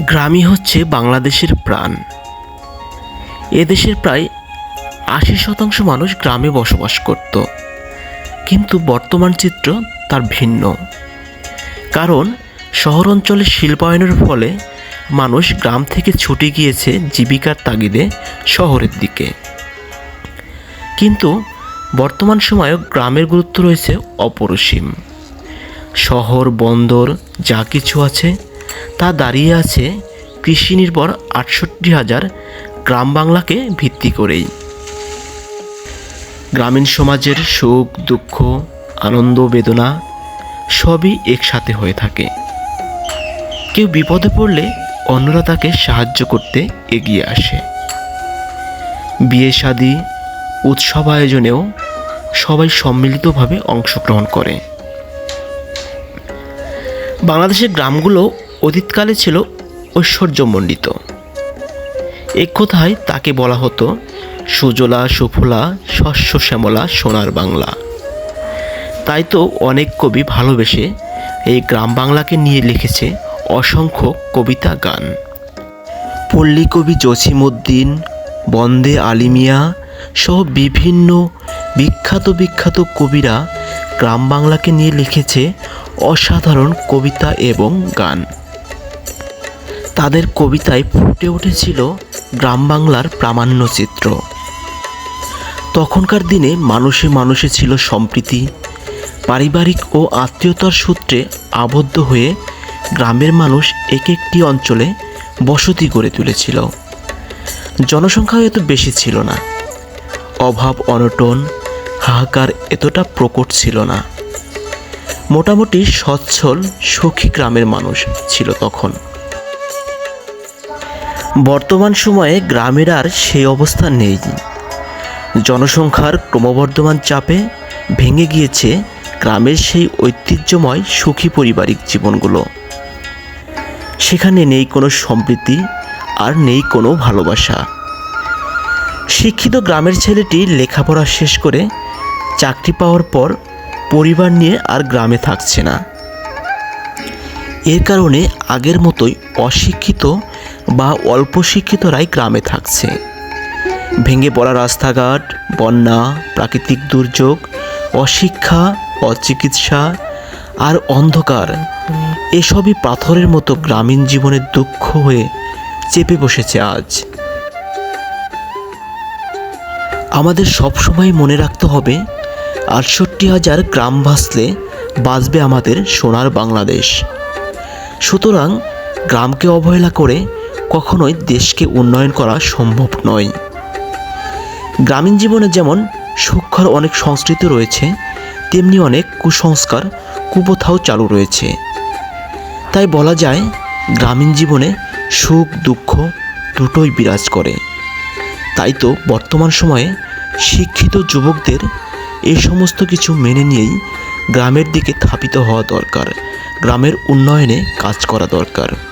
গ্রামই হচ্ছে বাংলাদেশের প্রাণ। এদেশের প্রায় আশি শতাংশ মানুষ গ্রামে বসবাস করত। কিন্তু বর্তমান চিত্র তার ভিন্ন। কারণ শহর অঞ্চলে শিল্পায়নের ফলে মানুষ গ্রাম থেকে ছুটে গিয়েছে জীবিকার তাগিদে শহরের দিকে। কিন্তু বর্তমান সময়েও গ্রামের গুরুত্ব রয়েছে অপরিসীম। শহর, বন্দর, যা কিছু আছে তা দাঁড়িয়ে আছে কৃষি নির্ভর আটষট্টি হাজার গ্রাম বাংলাকে ভিত্তি করেই। গ্রামীণ সমাজের সুখ, দুঃখ, আনন্দ, বেদনা সবই একসাথে হয়ে থাকে। কেউ বিপদে পড়লে অন্যরা তাকে সাহায্য করতে এগিয়ে আসে। বিয়ে, শাদী, উৎসব আয়োজনেও সবাই সম্মিলিতভাবে অংশগ্রহণ করে। বাংলাদেশের গ্রামগুলো অতীতকালে ছিল ঐশ্বর্যমণ্ডিত। এক কথায় তাকে বলা হতো, সুজলা, সুফলা, শস্য শ্যামলা, সোনার বাংলা। তাই তো অনেক কবি ভালোবেসে এই গ্রাম বাংলাকে নিয়ে লিখেছে অসংখ্য কবিতা গান। পল্লী কবি জসিমউদ্দিন, বন্দে আলিমিয়া সহ বিভিন্ন বিখ্যাত বিখ্যাত কবিরা গ্রাম বাংলাকে নিয়ে লিখেছে অসাধারণ কবিতা এবং গান। তাদের কবিতায় ফুটে উঠেছিল গ্রাম বাংলার প্রামাণ্য চিত্র। তখনকার দিনে মানুষে মানুষে ছিল সম্প্রীতি, পারিবারিক ও আত্মীয়তার সূত্রে আবদ্ধ হয়ে গ্রামের মানুষ এক একটি অঞ্চলে বসতি গড়ে তুলেছিল। জনসংখ্যাও এত বেশি ছিল না। অভাব, অনটন, হাহাকার এতটা প্রকট ছিল না। মোটামুটি সচ্ছল, সুখী গ্রামের মানুষ ছিল তখন। বর্তমান সময়ে গ্রামের আর সেই অবস্থা নেই। জনসংখ্যার ক্রমবর্ধমান চাপে ভেঙে গিয়েছে গ্রামের সেই ঐতিহ্যময় সুখী পারিবারিক জীবনগুলো। সেখানে নেই কোনো সম্প্রীতি আর নেই কোনো ভালোবাসা। শিক্ষিত গ্রামের ছেলেটি লেখাপড়া শেষ করে চাকরি পাওয়ার পর পরিবার নিয়ে আর গ্রামে থাকছে না। এর কারণে আগের মতোই অশিক্ষিত বা অল্প শিক্ষিতরাই গ্রামে থাকছে। ভেঙে পড়া রাস্তাঘাট, বন্যা, প্রাকৃতিক দুর্যোগ, অশিক্ষা, অচিকিৎসা আর অন্ধকার, এসবই পাথরের মতো গ্রামীণ জীবনের দুঃখ হয়ে চেপে বসেছে আজ। আমাদের সবসময় মনে রাখতে হবে, আটষট্টি হাজার গ্রাম ভাসলে বাঁচবে আমাদের সোনার বাংলাদেশ। সুতরাং গ্রামকে অবহেলা করে কখনোই দেশকে উন্নয়ন করা সম্ভব নয়। গ্রামীণ জীবনে যেমন সূক্ষ্মর অনেক সংস্কৃতি রয়েছে, তেমনি অনেক কুসংস্কার, কুপ্রথাও চালু রয়েছে। তাই বলা যায়, গ্রামীণ জীবনে সুখ, দুঃখ দুটোই বিরাজ করে। তাই তো বর্তমান সময়ে শিক্ষিত যুবকদের এই সমস্ত কিছু মেনে নিয়েই গ্রামের দিকে স্থাপিত হওয়া দরকার, গ্রামের উন্নয়নে কাজ করা দরকার।